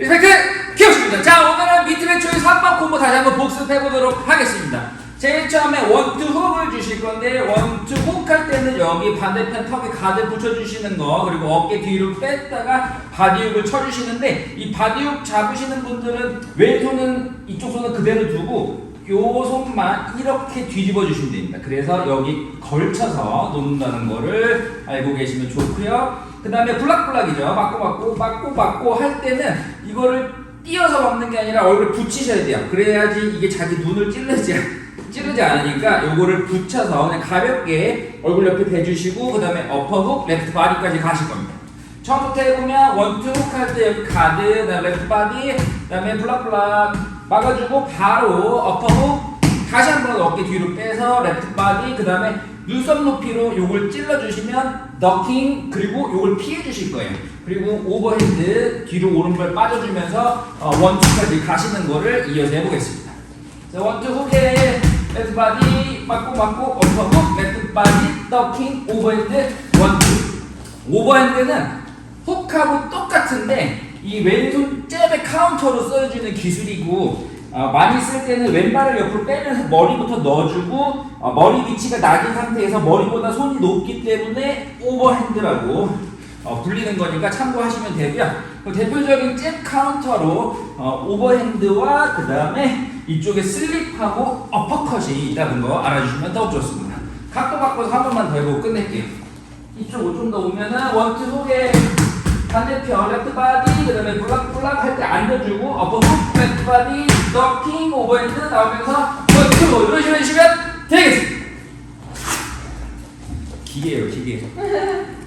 리스펙트 키워십니다. 자 오늘은 미트맨 초이 3번 콤보 다시 한번 복습해 보도록 하겠습니다. 제일 처음에 원투 훅을 주실 건데 원투 훅할 때는 여기 반대편 턱에 가드 붙여주시는 거 그리고 어깨 뒤로 뺐다가 바디훅을 쳐주시는데 이 바디훅 잡으시는 분들은 왼손은 이쪽 손은 그대로 두고 요 손만 이렇게 뒤집어 주시면 됩니다. 그래서 여기 걸쳐서 놓는다는 거를 알고 계시면 좋고요. 그 다음에 블락블락이죠. 맞고 맞고 맞고 맞고 할 때는 이거를 띄어서 막는 게 아니라 얼굴 붙이셔야 돼요. 그래야지 이게 자기 눈을 찔르지 찌르지 않으니까 요거를 붙여서 그냥 가볍게 얼굴 옆에 대주시고 그 다음에 어퍼훅, 레프트 바디까지 가실 겁니다. 처음부터 해보면 원투 훅 할때 여기 가드, 레프트 바디, 그 다음에 블락블락 막아주고 바로 어퍼훅 다시 한 번 어깨 뒤로 빼서 레프트 바디 그 다음에 눈썹 높이로 요걸 찔러주시면 더킹 그리고 요걸 피해주실 거예요. 그리고 오버핸드 뒤로 오른발 빠져주면서 어, 원투까지 가시는 거를 이어서 해보겠습니다. 자, 원투 훅에 레프트 바디 맞고 맞고 어퍼훅 레프트 바디 더킹 오버핸드 원투 오버핸드는 훅하고 똑같은데 이 왼손 잽의 카운터로 써주는 기술이고 어, 많이 쓸 때는 왼발을 옆으로 빼면서 머리부터 넣어주고 어, 머리 위치가 낮은 상태에서 머리보다 손이 높기 때문에 오버핸드라고 어, 불리는 거니까 참고하시면 되고요. 그 대표적인 잽 카운터로 어, 오버핸드와 그 다음에 이쪽에 슬립하고 어퍼컷이 있다는 거 알아주시면 더욱 좋습니다. 각도 바꿔서 한 번만 더 해보고 끝낼게요. 이쪽으로 좀더 오면은 원투 속에 반대편 레프트 바디 그 다음에 블락 블락 할 때 앉아주고 어퍼 훅 레프트 바디 더킹 오버핸드 나오면서 원투 이런 식으로 해주시면 되겠습니다. 기계예요 기계.